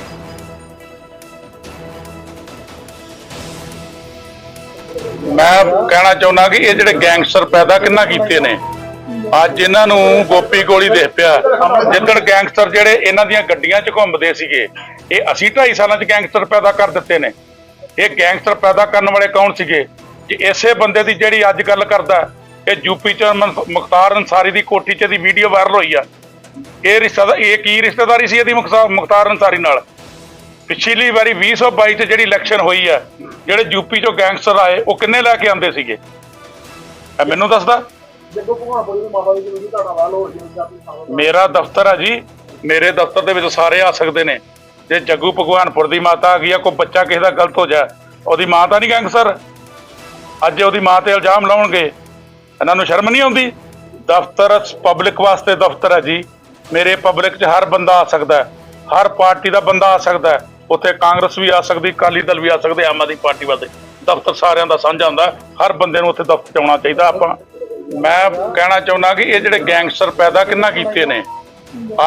ਨੇ ਮੈਂ ਕਹਿਣਾ ਚਾਹੁੰਦਾ ਕਿ ਇਹ ਜਿਹੜੇ ਗੈਂਗਸਟਰ ਪੈਦਾ ਕਿੰਨਾ ਕੀਤੇ ਨੇ? ਅੱਜ ਇਹਨਾਂ ਨੂੰ ਗੋਪੀ ਗੋਲੀ ਦੇ ਪਿਆ। ਜਿੱਦਣ ਗੈਂਗਸਟਰ ਜਿਹੜੇ ਇਹਨਾਂ ਦੀਆਂ ਗੱਡੀਆਂ 'ਚ ਘੁੰਮਦੇ ਸੀਗੇ, ਇਹ ਅਸੀਂ 2.5 ਸਾਲਾਂ 'ਚ ਗੈਂਗਸਟਰ ਪੈਦਾ ਕਰ ਦਿੱਤੇ ਨੇ। ਇਹ ਗੈਂਗਸਟਰ ਪੈਦਾ ਕਰਨ ਵਾਲੇ ਕੌਣ ਸੀਗੇ? ਕਿ ਇਸੇ ਬੰਦੇ ਦੀ ਜਿਹੜੀ ਅੱਜ ਗੱਲ ਕਰਦਾ ਇਹ ਯੂਪੀ 'ਚ ਮੁਖਤਾਰ ਅਨਸਾਰੀ ਦੀ ਕੋਠੀ 'ਚ ਦੀ ਵੀਡੀਓ ਵਾਇਰਲ ਹੋਈ ਆ। ਇਹ ਰਿਸ਼ਤਾ ਇਹ ਕੀ ਰਿਸ਼ਤੇਦਾਰੀ ਸੀ ਇਹਦੀ ਮੁਖਤਾ- ਮੁਖਤਾਰ ਅਨਸਾਰੀ ਨਾਲ? ਪਿਛਲੀ ਵਾਰੀ 2022 ਚ ਜਿਹੜੀ ਇਲੈਕਸ਼ਨ ਹੋਈ ਆ ਜਿਹੜੇ ਯੂਪੀ ਚੋਂ ਗੈਂਗਸਟਰ ਆਏ ਉਹ ਕਿੰਨੇ ਲੈ ਕੇ ਆਂਦੇ ਸੀਗੇ? ਇਹ ਮੈਨੂੰ ਦੱਸਦਾ ਮੇਰਾ ਦਫ਼ਤਰ ਆ ਜੀ ਮੇਰੇ ਦਫ਼ਤਰ ਦੇ ਵਿੱਚ ਸਾਰੇ ਆ ਸਕਦੇ ਨੇ। ਜੇ ਜੱਗੂ ਭਗਵਾਨਪੁਰ ਦੀ ਮਾਤਾ ਆ ਗਈ ਆ ਕੋਈ ਬੱਚਾ ਕਿਸੇ ਦਾ ਗਲਤ ਹੋ ਜਾ ਉਹਦੀ ਮਾਂ ਤਾਂ ਨਹੀਂ ਗੈਂਗਸਟਰ ਅੱਜ ਉਹਦੀ ਮਾਂ ਤੇ ਇਲਜ਼ਾਮ ਲਾਉਣਗੇ। ਇਹਨਾਂ ਨੂੰ ਸ਼ਰਮ ਨਹੀਂ ਆਉਂਦੀ? ਦਫ਼ਤਰ ਪਬਲਿਕ ਵਾਸਤੇ ਦਫ਼ਤਰ ਹੈ ਜੀ। ਮੇਰੇ ਪਬਲਿਕ 'ਚ ਹਰ ਬੰਦਾ ਆ ਸਕਦਾ ਹੈ। ਹਰ ਪਾਰਟੀ ਦਾ ਬੰਦਾ ਆ ਸਕਦਾ ਹੈ। ਉੱਥੇ ਕਾਂਗਰਸ ਵੀ ਆ ਸਕਦੀ, ਅਕਾਲੀ ਦਲ ਵੀ ਆ ਸਕਦੇ, ਆਮ ਆਦਮੀ ਪਾਰਟੀ ਵਾਲੇ ਦਫ਼ਤਰ ਸਾਰਿਆਂ ਦਾ ਸਾਂਝਾ ਹੁੰਦਾ ਹਰ ਬੰਦੇ ਨੂੰ ਉੱਥੇ ਦਫ਼ਤਰ 'ਚ ਆਉਣਾ ਚਾਹੀਦਾ ਆਪਾਂ। ਮੈਂ ਕਹਿਣਾ ਚਾਹੁੰਦਾ ਕਿ ਇਹ ਜਿਹੜੇ ਗੈਂਗਸਟਰ ਪੈਦਾ ਕਿੰਨਾ ਕੀਤੇ ਨੇ?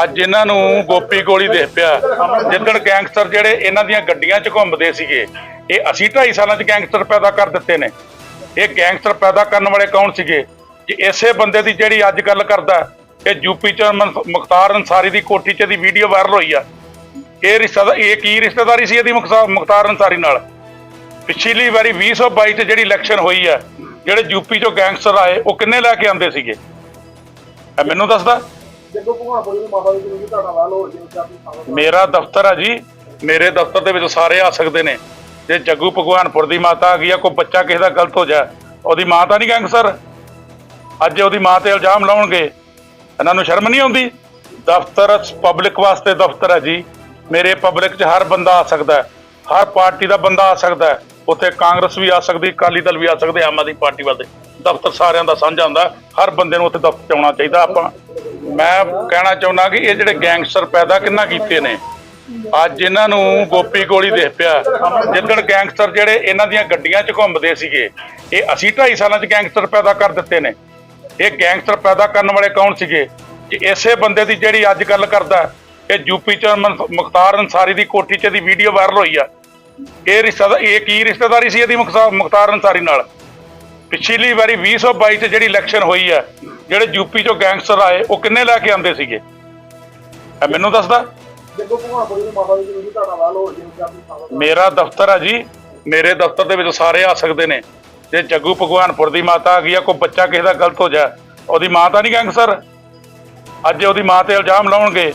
ਅੱਜ ਇਹਨਾਂ ਨੂੰ ਗੋਪੀ ਗੋਲੀ ਦੇ ਪਿਆ। ਜਿੱਦਣ ਗੈਂਗਸਟਰ ਜਿਹੜੇ ਇਹਨਾਂ ਦੀਆਂ ਗੱਡੀਆਂ 'ਚ ਘੁੰਮਦੇ ਸੀਗੇ, ਇਹ ਅਸੀਂ 2.5 ਸਾਲਾਂ 'ਚ ਗੈਂਗਸਟਰ ਪੈਦਾ ਕਰ ਦਿੱਤੇ ਨੇ। ਇਹ ਗੈਂਗਸਟਰ ਪੈਦਾ ਕਰਨ ਵਾਲੇ ਕੌਣ ਸੀਗੇ? ਕਿ ਇਸੇ ਬੰਦੇ ਦੀ ਜਿਹੜੀ ਅੱਜ ਗੱਲ ਕਰਦਾ ਇਹ ਯੂਪੀ 'ਚ ਮੁਖਤਾਰ ਅਨਸਾਰੀ ਦੀ ਕੋਠੀ 'ਚ ਦੀ ਵੀਡੀਓ ਵਾਇਰਲ ਹੋਈ ਆ। ਇਹ ਰਿਸ਼ਤਾ ਇਹ ਕੀ ਰਿਸ਼ਤੇਦਾਰੀ ਸੀ ਇਹਦੀ ਮੁਖਤਾ- ਮੁਖਤਾਰ ਅਨਸਾਰੀ ਨਾਲ? ਪਿਛਲੀ ਵਾਰੀ 2022 ਚ ਜਿਹੜੀ ਇਲੈਕਸ਼ਨ ਹੋਈ ਆ ਜਿਹੜੇ ਯੂਪੀ ਚੋਂ ਗੈਂਗਸਟਰ ਆਏ ਉਹ ਕਿੰਨੇ ਲੈ ਕੇ ਆਂਦੇ ਸੀਗੇ? ਇਹ ਮੈਨੂੰ ਦੱਸਦਾ। ਮੇਰਾ ਦਫ਼ਤਰ ਆ ਜੀ। ਮੇਰੇ ਦਫ਼ਤਰ ਦੇ ਵਿੱਚ ਸਾਰੇ ਆ ਸਕਦੇ ਨੇ। ਜੇ ਜੱਗੂ ਭਗਵਾਨਪੁਰ ਦੀ ਮਾਤਾ ਆ ਗਈ ਆ, ਕੋਈ ਬੱਚਾ ਕਿਸੇ ਦਾ ਗਲਤ ਹੋ ਜਾ ਉਹਦੀ ਮਾਂ ਤਾਂ ਨਹੀਂ ਗੈਂਗਸਟਰ। ਅੱਜ ਉਹਦੀ ਮਾਂ ਤੇ ਇਲਜ਼ਾਮ ਲਾਉਣਗੇ। ਇਹਨਾਂ ਨੂੰ ਸ਼ਰਮ ਨਹੀਂ ਆਉਂਦੀ? ਦਫ਼ਤਰ ਪਬਲਿਕ ਵਾਸਤੇ ਦਫ਼ਤਰ ਹੈ ਜੀ। ਮੇਰੇ ਪਬਲਿਕ 'ਚ ਹਰ ਬੰਦਾ ਆ ਸਕਦਾ ਹਰ ਪਾਰਟੀ ਦਾ ਬੰਦਾ ਆ ਸਕਦਾ ਉੱਥੇ ਕਾਂਗਰਸ ਵੀ ਆ ਸਕਦੀ, ਅਕਾਲੀ ਦਲ ਵੀ ਆ ਸਕਦੇ, ਆਮ ਆਦਮੀ ਪਾਰਟੀ ਵਾਲੇ ਦਫ਼ਤਰ ਸਾਰਿਆਂ ਦਾ ਸਾਂਝਾ ਹੁੰਦਾ ਹਰ ਬੰਦੇ ਨੂੰ ਉੱਥੇ ਦਫ਼ਤਰ 'ਚ ਆਉਣਾ ਚਾਹੀਦਾ ਆਪਾਂ। ਮੈਂ ਕਹਿਣਾ ਚਾਹੁੰਦਾ ਕਿ ਇਹ ਜਿਹੜੇ ਗੈਂਗਸਟਰ ਪੈਦਾ ਕਿੰਨਾ ਕੀਤੇ ਨੇ ਅੱਜ ਇਹਨਾਂ ਨੂੰ ਗੋਪੀ ਗੋਲੀ ਦੇ ਪਿਆ। ਜਿੱਦਣ ਗੈਂਗਸਟਰ ਜਿਹੜੇ ਇਹਨਾਂ ਦੀਆਂ ਗੱਡੀਆਂ 'ਚ ਘੁੰਮਦੇ ਸੀਗੇ, ਇਹ ਅਸੀਂ 2.5 ਸਾਲਾਂ 'ਚ ਗੈਂਗਸਟਰ ਪੈਦਾ ਕਰ ਦਿੱਤੇ ਨੇ। ਇਹ ਗੈਂਗਸਟਰ ਪੈਦਾ ਕਰਨ ਵਾਲੇ ਕੌਣ ਸੀਗੇ? ਕਿ ਇਸੇ ਬੰਦੇ ਦੀ ਜਿਹੜੀ ਅੱਜ ਗੱਲ ਕਰਦਾ, ਇਹ ਯੂਪੀ 'ਚ ਮੁਖਤਾਰ ਅਨਸਾਰੀ ਦੀ ਕੋਠੀ 'ਚ ਦੀ ਵੀਡੀਓ ਵਾਇਰਲ ਹੋਈ ਆ। ਇਹ ਰਿਸ਼ਤਾ ਇਹ ਕੀ ਰਿਸ਼ਤੇਦਾਰੀ ਸੀ ਇਹਦੀ ਮੁਖਤਾ- ਮੁਖਤਾਰ ਅਨਸਾਰੀ ਨਾਲ? ਪਿਛਲੀ ਵਾਰੀ 2022 ਚ ਜਿਹੜੀ ਇਲੈਕਸ਼ਨ ਹੋਈ ਆ, ਜਿਹੜੇ ਯੂਪੀ ਚੋਂ ਗੈਂਗਸਟਰ ਆਏ, ਉਹ ਕਿੰਨੇ ਲੈ ਕੇ ਆਂਦੇ ਸੀਗੇ? ਮੈਨੂੰ ਦੱਸਦਾ? ਜਦੋਂ ਭਗਵਾਨਪੁਰ ਦੀ ਮਾਤਾ ਦੀ ਜ਼ਮੀਨ ਤੁਹਾਡਾ ਵਾਲ ਹੋ ਜੀ ਮੇਰਾ ਦਫ਼ਤਰ ਆ ਜੀ, ਮੇਰੇ ਦਫ਼ਤਰ ਦੇ ਵਿੱਚ ਸਾਰੇ ਆ ਸਕਦੇ ਨੇ। ਜੇ ਜੱਗੂ ਭਗਵਾਨਪੁਰ ਦੀ ਮਾਤਾ ਆ ਗਈ ਆ, ਕੋਈ ਬੱਚਾ ਕਿਸੇ ਦਾ ਗਲਤ ਹੋ ਜਾ ਉਹਦੀ ਮਾਂ ਤਾਂ ਨਹੀਂ ਗੈਂਗਸਟਰ? ਅੱਜ ਉਹਦੀ ਮਾਂ ਤੇ ਇਲਜ਼ਾਮ ਲਾਉਣਗੇ।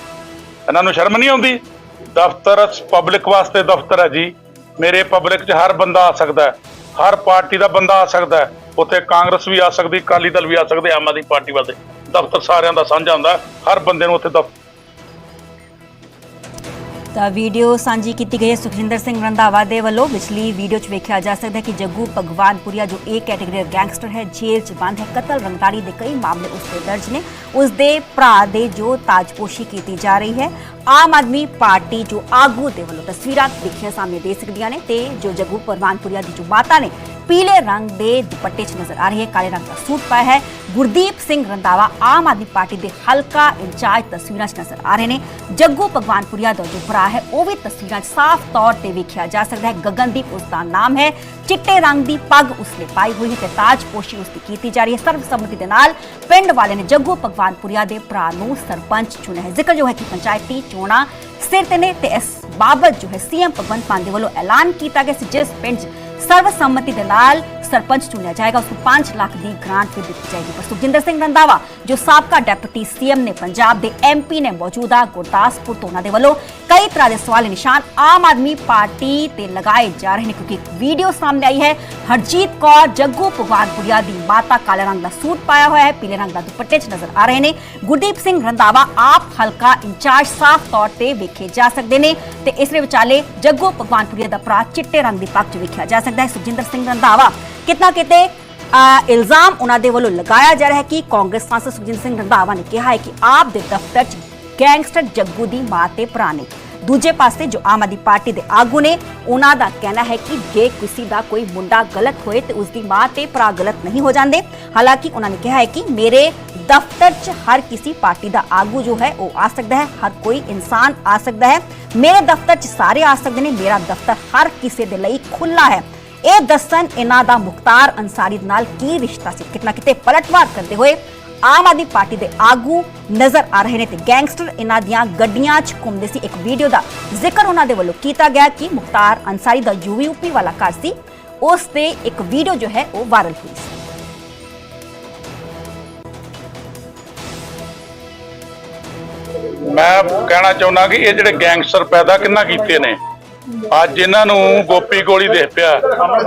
ਇਹਨਾਂ ਨੂੰ ਸ਼ਰਮ ਨਹੀਂ ਆਉਂਦੀ? ਦਫ਼ਤਰ ਪਬਲਿਕ ਵਾਸਤੇ ਦਫ਼ਤਰ ਹੈ ਜੀ। ਮੇਰੇ ਪਬਲਿਕ 'ਚ ਹਰ ਬੰਦਾ ਆ ਸਕਦਾ ਹਰ ਪਾਰਟੀ ਦਾ ਬੰਦਾ ਆ ਸਕਦਾ ਉੱਥੇ ਕਾਂਗਰਸ ਵੀ ਆ ਸਕਦੀ, ਅਕਾਲੀ ਦਲ ਵੀ ਆ ਸਕਦੇ, ਆਮ ਆਦਮੀ ਪਾਰਟੀ ਵਾਲੇ ਦਫ਼ਤਰ ਸਾਰਿਆਂ ਦਾ ਸਾਂਝਾ ਹੁੰਦਾ ਹਰ ਬੰਦੇ ਨੂੰ ਉੱਥੇ ਦਫ਼ਤਰ ਤਾਂ ਵੀਡੀਓ ਸਾਂਝੀ ਕੀਤੀ ਗਈ ਹੈ ਸੁਖਜਿੰਦਰ ਸਿੰਘ ਰੰਧਾਵਾ ਦੇ ਵੱਲੋਂ। ਪਿਛਲੀ ਵੀਡੀਓ 'ਚ ਵੇਖਿਆ ਜਾ ਸਕਦਾ ਹੈ ਕਿ ਜੱਗੂ ਭਗਵਾਨਪੁਰੀਆ, ਜੋ ਏ ਕੈਟਾਗਰੀ ਦਾ ਗੈਂਗਸਟਰ ਹੈ, ਜੇਲ੍ਹ 'ਚ ਬੰਦ ਹੈ। ਕਤਲ ਰੰਗਦਾਰੀ ਦੇ ਕਈ ਮਾਮਲੇ ਉਸ ਤੇ ਦਰਜ ਨੇ। ਉਸ ਦੇ ਭਰਾ ਦੇ ਜੋ ਤਾਜਪੋਸ਼ੀ ਕੀਤੀ ਜਾ ਰਹੀ ਹੈ। ਆਮ ਆਦਮੀ ਪਾਰਟੀ ਜੋ ਆਗੂ ਦੇ ਵੱਲੋਂ ਤਸਵੀਰਾਂ ਦੇਖੀਆਂ ਸਾਹਮਣੇ ਦੇ ਸਕਦੀਆਂ ਨੇ ਤੇ ਜੋ ਜੱਗੂ ਭਗਵਾਨਪੁਰੀਆ ਦੀ ਜੋ ਮਾਤਾ ਨੇ ਪੀਲੇ ਰੰਗ ਦੇ ਦੁਪੱਟੇ 'ਚ ਨਜ਼ਰ ਆ ਰਹੀ ਹੈ ਕਾਲੇ ਰੰਗ ਦਾ ਸੂਟ ਪਾਇਆ ਹੈ ਗੁਰਦੀਪ ਸਿੰਘ ਰੰਧਾਵਾ ਆਮ ਆਦਮੀ ਪਾਰਟੀ ਦੇ ਹਲਕਾ ਇੰਚਾਰਜ ਤਸਵੀਰਾਂ 'ਚ ਨਜ਼ਰ ਆ ਰਹੇ ਨੇ ਜੱਗੂ ਭਗਵਾਨਪੁਰੀਆ ਦਾ ਜੋ ਭਰਾ ਹੈ ਉਹ ਵੀ ਤਸਵੀਰਾਂ 'ਚ ਸਾਫ਼ ਤੌਰ ਤੇ ਵੇਖਿਆ ਜਾ ਸਕਦਾ ਹੈ ਗਗਨਦੀਪ ਉਸ ਦਾ ਨਾਮ ਹੈ ਚਿੱਟੇ ਰੰਗ ਦੀ ਪੱਗ ਉਸਨੇ ਪਾਈ ਹੋਈ ਹੈ ਤੇ ਤਾਜਪੋਸ਼ੀ ਉਸਦੀ ਕੀਤੀ ਜਾ ਰਹੀ ਹੈ ਸਰਬਸੰਮਤੀ ਦੇ ਨਾਲ ਪਿੰਡ ਵਾਲੇ ਨੇ ਜੱਗੂ ਭਗਵਾਨਪੁਰੀਆ ਦੇ ਭਰਾ ਨੂੰ ਸਰਪੰਚ ਚੁਣਿਆ ਹੈ ਜ਼ਿਕਰ ਜੋ ਹੈ ਕਿ ਪੰਚਾਇਤੀ ਚੋਣਾਂ ਸਿਰ ਤੇ ਨੇ ਤੇ ਇਸ ਬਾਬਤ ਜੋ ਹੈ ਸੀਐਮ ਭਗਵੰਤ ਮਾਨ ਦੇ ਵੱਲੋਂ ਐਲਾਨ ਕੀਤਾ ਗਿਆ ਸੀ ਜਿਸ ਪਿੰਡ 'ਚ ਸਰਵਸੰਮਤੀ ਦੇ ਨਾਲ ਸਰਪੰਚ ਚੁਣਿਆ ਜਾਏਗਾ ਉਸ ਨੂੰ 5 ਲੱਖ ਦੀ ਗ੍ਰਾਂਟ ਵੀ ਦਿੱਤੀ ਜਾਏਗੀ ਪਰ ਸੁਖਜਿੰਦਰ ਸਿੰਘ ਰੰਧਾਵਾ ਜੋ ਸਾਬਕਾ ਡਿਪਟੀ ਸੀਐਮ ਨੇ ਪੰਜਾਬ ਦੇ ਐਮਪੀ ਨੇ ਮੌਜੂਦਾ ਗੁਰਦਾਸਪੁਰ ਤੋਂ ਉਹਨਾਂ ਦੇ ਵੱਲੋਂ ਕਈ ਤਰ੍ਹਾਂ ਦੇ ਸਵਾਲ ਨਿਸ਼ਾਨ ਆਮ ਆਦਮੀ ਪਾਰਟੀ ਤੇ ਲਗਾਏ ਜਾ ਰਹੇ ਨੇ ਕਿਉਂਕਿ ਇੱਕ ਵੀਡੀਓ ਸਾਹਮਣੇ ਆਈ ਹੈ ਹਰਜੀਤ ਕੌਰ ਜੱਗੂ ਭਗਵਾਨਪੁਰੀਆ ਦੀ ਮਾਤਾ ਕਾਲੇ ਰੰਗ ਦਾ ਸੂਟ ਪਾਇਆ ਹੋਇਆ ਹੈ ਪੀਲੇ ਰੰਗ ਦਾ ਦੁਪੱਟੇ 'ਚ ਨਜ਼ਰ ਆ ਰਹੇ ਨੇ ਗੁਰਦੀਪ ਸਿੰਘ ਰੰਧਾਵਾ ਆਪ ਹਲਕਾ ਇੰਚਾਰਜ ਸਾਫ਼ ਤੌਰ ਤੇ ਵੇਖੇ ਜਾ ਸਕਦੇ ਨੇ ਤੇ ਇਸ ਦੇ ਵਿਚਾਲੇ ਜੱਗੋ ਭਗਵਾਨਪੁਰੀਆ ਦਾ ਭਰਾ ਚਿੱਟੇ ਰੰਗ ਦੀ ਪੱਗ 'ਚ ਵੇਖਿਆ ਜਾ ਸਕਦਾ ਹੈ। ਸੁਖਜਿੰਦਰ ਸਿੰਘ ਰੰਧਾਵਾ ਕਿਤਨਾ ਕਿਤੇ ਅ, ਇਲਜ਼ਾਮ ਉਹਨਾਂ ਦੇ ਵੱਲੋਂ ਲਗਾਇਆ ਜਾ ਰਿਹਾ ਹੈ ਕਿ ਕਾਂਗਰਸ ਸਾਂਸਦ ਸੁਖਜਿੰਦਰ ਸਿੰਘ ਰੰਧਾਵਾ ਨੇ ਕਿਹਾ ਹੈ ਕਿ ਆਪ ਦੇ ਦਫ਼ਤਰ 'ਚ ਗੈਂਗਸਟਰ ਜੱਗੂ ਦੀ ਮਾਂ ਤੇ ਭਰਾ ਨੇ। ਦੂਜੇ ਪਾਸੇ ਜੋ ਆਮ ਆਦਮੀ ਪਾਰਟੀ ਦੇ ਆਗੂ ਨੇ, ਉਹਨਾਂ ਦਾ ਕਹਿਣਾ ਹੈ ਕਿ ਜੇ ਕਿਸੇ ਦਾ ਕੋਈ ਮੁੰਡਾ ਗਲਤ ਹੋਏ ਤੇ ਉਸ ਦੀ ਮਾਂ ਤੇ ਭਰਾ ਗਲਤ ਨਹੀਂ ਹੋ ਜਾਂਦੇ। ਹਾਲਾਂਕਿ ਉਹਨਾਂ ਨੇ ਕਿਹਾ ਹੈ ਕਿ ਮੇਰੇ ਦਫ਼ਤਰ 'ਚ ਹਰ ਕਿਸੇ ਪਾਰਟੀ ਦਾ ਆਗੂ ਜੋ ਹੈ, ਉਹ ਆ ਸਕਦਾ ਹੈ। ਹਰ ਕੋਈ ਇਨਸਾਨ ਆ ਸਕਦਾ ਹੈ। ਮੇਰੇ ਦਫ਼ਤਰ 'ਚ ਸਾਰੇ ਆ ਸਕਦੇ ਨੇ, ਮੇਰਾ ਦਫ਼ਤਰ ਹਰ ਕਿਸੇ ਦੇ ਲਈ ਖੁੱਲਾ ਹੈ। ਇਹ ਦੱਸਣ ਇਹਨਾਂ ਦਾ ਮੁਖਤਾਰ ਅੰਸਾਰੀ ਨਾਲ ਕੀ ਰਿਸ਼ਤਾ ਸੀ? ਕਿਤਨਾ ਕਿਤੇ ਪਲਟਵਾਰ ਕਰਦੇ ਹੋਏ ਆਮ ਆਦਮੀ ਪਾਰਟੀ ਦੇ ਆਗੂ ਨਜ਼ਰ ਆ ਰਹੇ ਨੇ ਤੇ ਗੈਂਗਸਟਰ ਇਹਨਾਂ ਦੀਆਂ ਗੱਡੀਆਂ 'ਚ ਘੁੰਮਦੇ ਸੀ। ਇੱਕ ਵੀਡੀਓ ਦਾ ਜ਼ਿਕਰ ਉਹਨਾਂ ਦੇ ਵੱਲੋਂ ਕੀਤਾ ਗਿਆ ਕਿ ਮੁਖਤਾਰ ਅੰਸਾਰੀ ਦਾ ਯੂਯੂਪੀ ਵਾਲਾ ਘਰ ਸੀ। ਉਸ ਤੇ ਇੱਕ ਵੀਡੀਓ ਜੋ ਹੈ ਉਹ ਵਾਇਰਲ ਹੋਈ ਸੀ। ਮੈਂ ਕਹਿਣਾ ਚਾਹੁੰਦਾ ਕਿ ਇਹ ਜਿਹੜੇ ਗੈਂਗਸਟਰ ਪੈਦਾ ਕਿੰਨਾ ਕੀਤੇ ਨੇ? ਅੱਜ ਇਹਨਾਂ ਨੂੰ ਗੋਪੀ ਗੋਲੀ ਦੇ ਪਿਆ।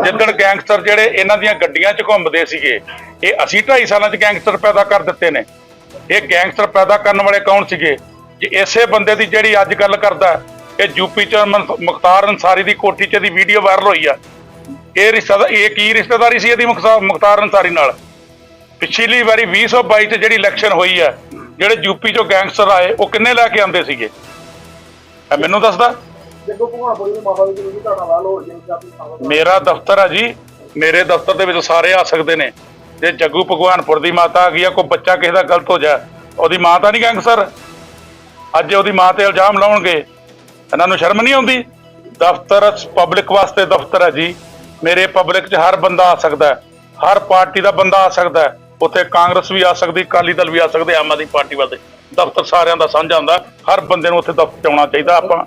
ਜਿੱਦਣ ਗੈਂਗਸਟਰ ਜਿਹੜੇ ਇਹਨਾਂ ਦੀਆਂ ਗੱਡੀਆਂ 'ਚ ਘੁੰਮਦੇ ਸੀਗੇ, ਇਹ ਅਸੀਂ 2.5 ਸਾਲਾਂ 'ਚ ਗੈਂਗਸਟਰ ਪੈਦਾ ਕਰ ਦਿੱਤੇ ਨੇ। ਇਹ ਗੈਂਗਸਟਰ ਪੈਦਾ ਕਰਨ ਵਾਲੇ ਕੌਣ ਸੀਗੇ? ਜੇ ਇਸੇ ਬੰਦੇ ਦੀ ਜਿਹੜੀ ਅੱਜ ਗੱਲ ਕਰਦਾ, ਇਹ ਯੂਪੀ 'ਚ ਮੁਖਤਾਰ ਅਨਸਾਰੀ ਦੀ ਕੋਠੀ 'ਚ ਦੀ ਵੀਡੀਓ ਵਾਇਰਲ ਹੋਈ ਆ। ਇਹ ਰਿਸ਼ਤਾ ਇਹ ਕੀ ਰਿਸ਼ਤੇਦਾਰੀ ਸੀ ਇਹਦੀ ਮੁਖਤਾਰ ਅਨਸਾਰੀ ਨਾਲ? ਪਿਛਲੀ ਵਾਰੀ 2022 ਚ ਜਿਹੜੀ ਇਲੈਕਸ਼ਨ ਹੋਈ ਹੈ ਜਿਹੜੇ ਯੂਪੀ ਚੋਂ ਗੈਂਗਸਟਰ ਆਏ, ਉਹ ਕਿੰਨੇ ਲੈ ਕੇ ਆਉਂਦੇ ਸੀਗੇ? ਮੈਨੂੰ ਦੱਸਦਾ। ਜੱਗੂ ਭਗਵਾਨਪੁਰ ਦੀ ਮਾਤਾ ਦੀ ਨੂੰ ਤੁਹਾਡਾ ਵਾਲ ਹੋ ਜੇ ਚਾਬੀ ਮੇਰਾ ਦਫ਼ਤਰ ਆ ਜੀ, ਮੇਰੇ ਦਫ਼ਤਰ ਦੇ ਵਿੱਚ ਸਾਰੇ ਆ ਸਕਦੇ ਨੇ। ਜੇ ਜੱਗੂ ਭਗਵਾਨਪੁਰ ਦੀ ਮਾਤਾ ਆ ਗਈ ਆ, ਕੋਈ ਬੱਚਾ ਕਿਸੇ ਦਾ ਗਲਤ ਹੋ ਜਾ ਉਹਦੀ ਮਾਂ ਤਾਂ ਨਹੀਂ ਗੈਂਗਸਟਰ? ਅੱਜ ਉਹਦੀ ਮਾਂ ਤੇ ਇਲਜ਼ਾਮ ਲਾਉਣਗੇ। ਇਹਨਾਂ ਨੂੰ ਸ਼ਰਮ ਨਹੀਂ ਆਉਂਦੀ? ਦਫ਼ਤਰ ਪਬਲਿਕ ਵਾਸਤੇ ਦਫ਼ਤਰ ਹੈ ਜੀ। ਮੇਰੇ ਪਬਲਿਕ 'ਚ ਹਰ ਬੰਦਾ ਆ ਸਕਦਾ ਹਰ ਪਾਰਟੀ ਦਾ ਬੰਦਾ ਆ ਸਕਦਾ ਉੱਥੇ ਕਾਂਗਰਸ ਵੀ ਆ ਸਕਦੀ, ਅਕਾਲੀ ਦਲ ਵੀ ਆ ਸਕਦੇ, ਆਮ ਆਦਮੀ ਪਾਰਟੀ ਵਾਲੇ ਦਫ਼ਤਰ ਸਾਰਿਆਂ ਦਾ ਸਾਂਝਾ ਹੁੰਦਾ। ਹਰ ਬੰਦੇ ਨੂੰ ਉੱਥੇ ਦਫ਼ਤਰ 'ਚ ਆਉਣਾ ਚਾਹੀਦਾ ਆਪਾਂ।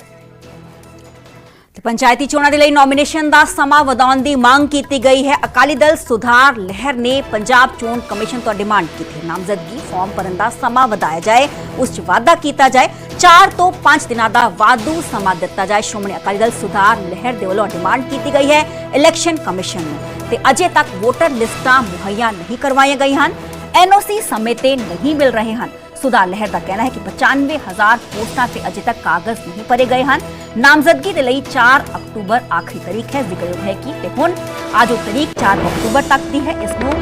ਤੇ ਪੰਚਾਇਤੀ ਚੋਣਾਂ ਦੇ ਲਈ ਨੋਮੀਨੇਸ਼ਨ ਦਾ ਸਮਾਂ ਵਧਾਉਣ ਦੀ ਮੰਗ ਕੀਤੀ ਗਈ ਹੈ। ਅਕਾਲੀ ਦਲ ਸੁਧਾਰ ਲਹਿਰ ਨੇ ਪੰਜਾਬ ਚੋਣ ਕਮਿਸ਼ਨ ਤੋਂ ਡਿਮਾਂਡ ਕੀਤੀ ਨਾਮਜ਼ਦਗੀ ਫਾਰਮ ਭਰਨ ਦਾ ਸਮਾਂ ਵਧਾਇਆ ਜਾਏ, ਉਸ 'ਚ ਵਾਅਦਾ ਕੀਤਾ ਜਾਏ। 4 ਤੋਂ 5 ਦਿਨਾਂ ਦਾ ਵਾਧੂ ਸਮਾਂ ਦਿੱਤਾ ਜਾਏ। ਸ਼੍ਰੋਮਣੀ ਅਕਾਲੀ ਦਲ ਸੁਧਾਰ ਲਹਿਰ ਦੇ ਵੱਲੋਂ ਡਿਮਾਂਡ ਕੀਤੀ ਗਈ ਹੈ ਇਲੈਕਸ਼ਨ ਕਮਿਸ਼ਨ ਨੂੰ ਤੇ ਅਜੇ ਤੱਕ ਵੋਟਰ ਲਿਸਟਾਂ ਮੁਹੱਈਆ ਨਹੀਂ ਕਰਵਾਈਆਂ ਗਈਆਂ ਹਨ। ਐਨਓਸੀ ਸਮੇਂ ਤੇ ਨਹੀਂ ਮਿਲ ਰਹੇ ਹਨ। ਸੁਧਾਰ ਲਹਿਰ ਦਾ ਕਹਿਣਾ ਹੈ ਕਿ 95000 ਪੋਸਟਾਂ ਤੇ ਅਜੇ ਤੱਕ ਕਾਗਜ਼ ਨਹੀਂ ਭਰੇ ਗਏ ਹਨ ਨਾਮਜ਼ਦਗੀ ਦੇ ਲਈ 4 ਅਕਤੂਬਰ ਆਖਰੀ ਤਾਰੀਖ ਹੈ ਜ਼ਿਕਰਯੋਗ ਹੈ ਕਿ ਤੇ ਹੁਣ ਅੱਜ ਉਹ ਤਾਰੀਖ 4 ਅਕਤੂਬਰ ਤੱਕ ਦੀ ਹੈ ਇਸ ਨੂੰ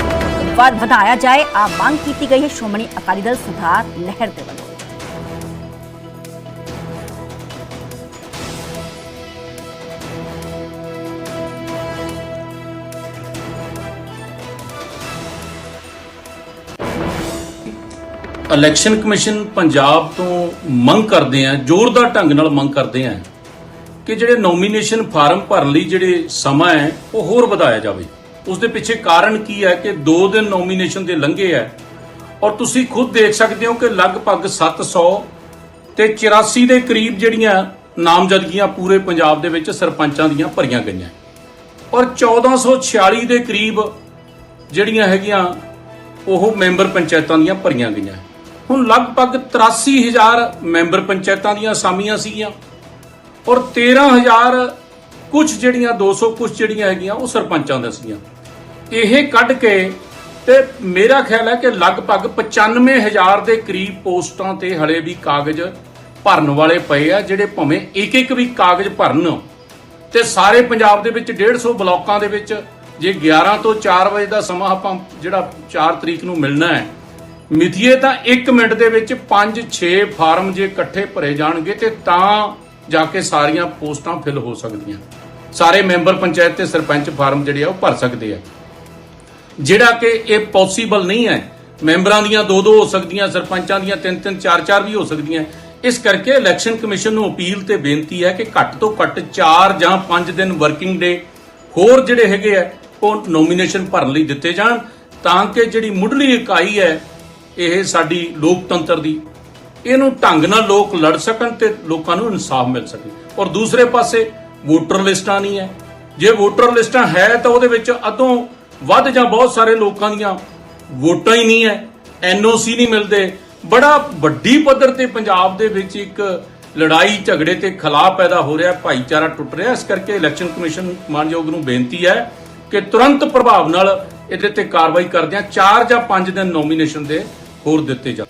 ਵਧ- ਵਧਾਇਆ ਜਾਏ ਆ ਮੰਗ ਕੀਤੀ ਗਈ ਹੈ ਸ਼੍ਰੋਮਣੀ ਅਕਾਲੀ ਦਲ ਸੁਧਾਰ ਲਹਿਰ ਦੇ ਵੱਲੋਂ ਇਲੈਕਸ਼ਨ ਕਮਿਸ਼ਨ ਪੰਜਾਬ ਤੋਂ ਮੰਗ ਕਰਦੇ ਆ, ਜ਼ੋਰਦਾਰ ਢੰਗ ਨਾਲ ਮੰਗ ਕਰਦੇ ਆ ਕਿ ਜਿਹੜੇ ਨੋਮੀਨੇਸ਼ਨ ਫਾਰਮ ਭਰਨ ਲਈ ਜਿਹੜੇ ਸਮਾਂ ਹੈ, ਉਹ ਹੋਰ ਵਧਾਇਆ ਜਾਵੇ। ਉਸ ਦੇ ਪਿੱਛੇ ਕਾਰਨ ਕੀ ਹੈ ਕਿ 2 ਦਿਨ ਨੋਮੀਨੇਸ਼ਨ ਦੇ ਲੰਘੇ ਹੈ ਔਰ ਤੁਸੀਂ ਖੁਦ ਦੇਖ ਸਕਦੇ ਹੋ ਕਿ ਲਗਭਗ 700 ਤੇ 84 ਦੇ ਕਰੀਬ ਜਿਹੜੀਆਂ ਨਾਮਜ਼ਦਗੀਆਂ ਪੂਰੇ ਪੰਜਾਬ ਦੇ ਵਿੱਚ ਸਰਪੰਚਾਂ ਦੀਆਂ ਭਰੀਆਂ ਗਈਆਂ। ਔਰ 1446 ਦੇ ਕਰੀਬ ਜਿਹੜੀਆਂ ਹੈਗੀਆਂ, ਉਹ ਮੈਂਬਰ ਪੰਚਾਇਤਾਂ ਦੀਆਂ ਭਰੀਆਂ ਗਈਆਂ। ਹੁਣ ਲਗਭਗ 83000 ਮੈਂਬਰ ਪੰਚਾਇਤਾਂ ਦੀਆਂ ਅਸਾਮੀਆਂ ਸੀਗੀਆਂ ਔਰ 13000 ਕੁਝ ਜਿਹੜੀਆਂ 200 ਕੁਝ ਜਿਹੜੀਆਂ ਹੈਗੀਆਂ, ਉਹ ਸਰਪੰਚਾਂ ਦੀਆਂ ਸੀਗੀਆਂ। ਇਹ ਕੱਢ ਕੇ ਤੇ ਮੇਰਾ ਖਿਆਲ ਹੈ ਕਿ ਲਗਭਗ 95000 ਦੇ ਕਰੀਬ ਪੋਸਟਾਂ ਤੇ ਹਲੇ ਵੀ ਕਾਗਜ਼ ਭਰਨ ਵਾਲੇ ਪਏ ਆ, ਜਿਹੜੇ ਭਾਵੇਂ ਇੱਕ ਇੱਕ ਵੀ ਕਾਗਜ਼ ਭਰਨ ਤੇ ਸਾਰੇ ਪੰਜਾਬ ਦੇ ਵਿੱਚ 150 ਬਲਾਕਾਂ ਦੇ ਵਿੱਚ ਜੇ 11 ਤੋਂ 4 ਵਜੇ ਦਾ ਸਮਾਂ ਆਪਾਂ ਜਿਹੜਾ 4 ਤਰੀਕ ਨੂੰ ਮਿਲਣਾ ਹੈ ਮਿਥੀਏ ਤਾਂ 1 ਮਿੰਟ ਦੇ ਵਿੱਚ 5-6 ਫਾਰਮ ਜੇ ਇਕੱਠੇ ਭਰੇ ਜਾਣਗੇ ਤੇ ਤਾਂ ਜਾ ਕੇ ਸਾਰੀਆਂ ਪੋਸਟਾਂ ਫਿਲ ਹੋ ਸਕਦੀਆਂ। ਸਾਰੇ ਮੈਂਬਰ ਪੰਚਾਇਤ ਤੇ ਸਰਪੰਚ ਫਾਰਮ ਜਿਹੜੇ ਆ ਉਹ ਭਰ ਸਕਦੇ ਆ। ਜਿਹੜਾ ਕਿ ਇਹ ਪੋਸੀਬਲ ਨਹੀਂ ਹੈ, ਮੈਂਬਰਾਂ ਦੀਆਂ ਦੋ ਦੋ ਹੋ ਸਕਦੀਆਂ, ਸਰਪੰਚਾਂ ਦੀਆਂ ਤਿੰਨ ਤਿੰਨ, ਚਾਰ ਚਾਰ ਵੀ ਹੋ ਸਕਦੀਆਂ। ਇਸ ਕਰਕੇ ਇਲੈਕਸ਼ਨ ਕਮਿਸ਼ਨ ਨੂੰ ਅਪੀਲ ਤੇ ਬੇਨਤੀ ਹੈ ਕਿ ਘੱਟ ਤੋਂ ਘੱਟ 4 ਜਾਂ 5 ਦਿਨ ਵਰਕਿੰਗ ਡੇ ਹੋਰ ਜਿਹੜੇ ਹੈਗੇ ਆ, ਉਹ ਨੋਮੀਨੇਸ਼ਨ ਭਰਨ ਲਈ ਦਿੱਤੇ ਜਾਣ, ਤਾਂ ਕਿ ਜਿਹੜੀ ਮੁੱਢਲੀ ਇਕਾਈ ਹੈ ਇਹ ਸਾਡੀ ਲੋਕਤੰਤਰ ਦੀ। ਇਹਨੂੰ ਢੰਗ ਨਾਲ ਲੋਕ ਲੜ ਸਕਣ ਤੇ ਲੋਕਾਂ ਨੂੰ ਇਨਸਾਫ ਮਿਲ ਸਕੇ। ਔਰ ਦੂਸਰੇ ਪਾਸੇ ਵੋਟਰ ਲਿਸਟਾਂ ਨਹੀਂ ਹੈ। ਜੇ ਵੋਟਰ ਲਿਸਟਾਂ ਹੈ ਤਾਂ ਉਹਦੇ ਵਿੱਚ ਅਦੋਂ ਵੱਧ ਜਾਂ ਬਹੁਤ ਸਾਰੇ ਲੋਕਾਂ ਦੀਆਂ ਵੋਟਾਂ ਹੀ ਨਹੀਂ ਹੈ। ਐਨਓਸੀ ਨਹੀਂ ਮਿਲਦੇ। ਬੜਾ ਵੱਡੀ ਪੱਧਰ ਤੇ ਪੰਜਾਬ ਦੇ ਵਿੱਚ ਇੱਕ ਲੜਾਈ ਝਗੜੇ ਤੇ ਖਲਾਅ ਪੈਦਾ ਹੋ ਰਿਹਾ, ਭਾਈਚਾਰਾ ਟੁੱਟ ਰਿਹਾ। ਇਸ ਕਰਕੇ ਇਲੈਕਸ਼ਨ ਕਮਿਸ਼ਨ ਮਾਨਯੋਗ ਨੂੰ ਬੇਨਤੀ ਹੈ ਕਿ ਤੁਰੰਤ ਪ੍ਰਭਾਵ ਨਾਲ ਇਹਦੇ ਤੇ ਕਾਰਵਾਈ ਕਰਦਿਆਂ 4 ਜਾਂ 5 ਦਿਨ ਨੋਮੀਨੇਸ਼ਨ ਦੇ ਹੋਰ ਦਿੱਤੇ ਜਾ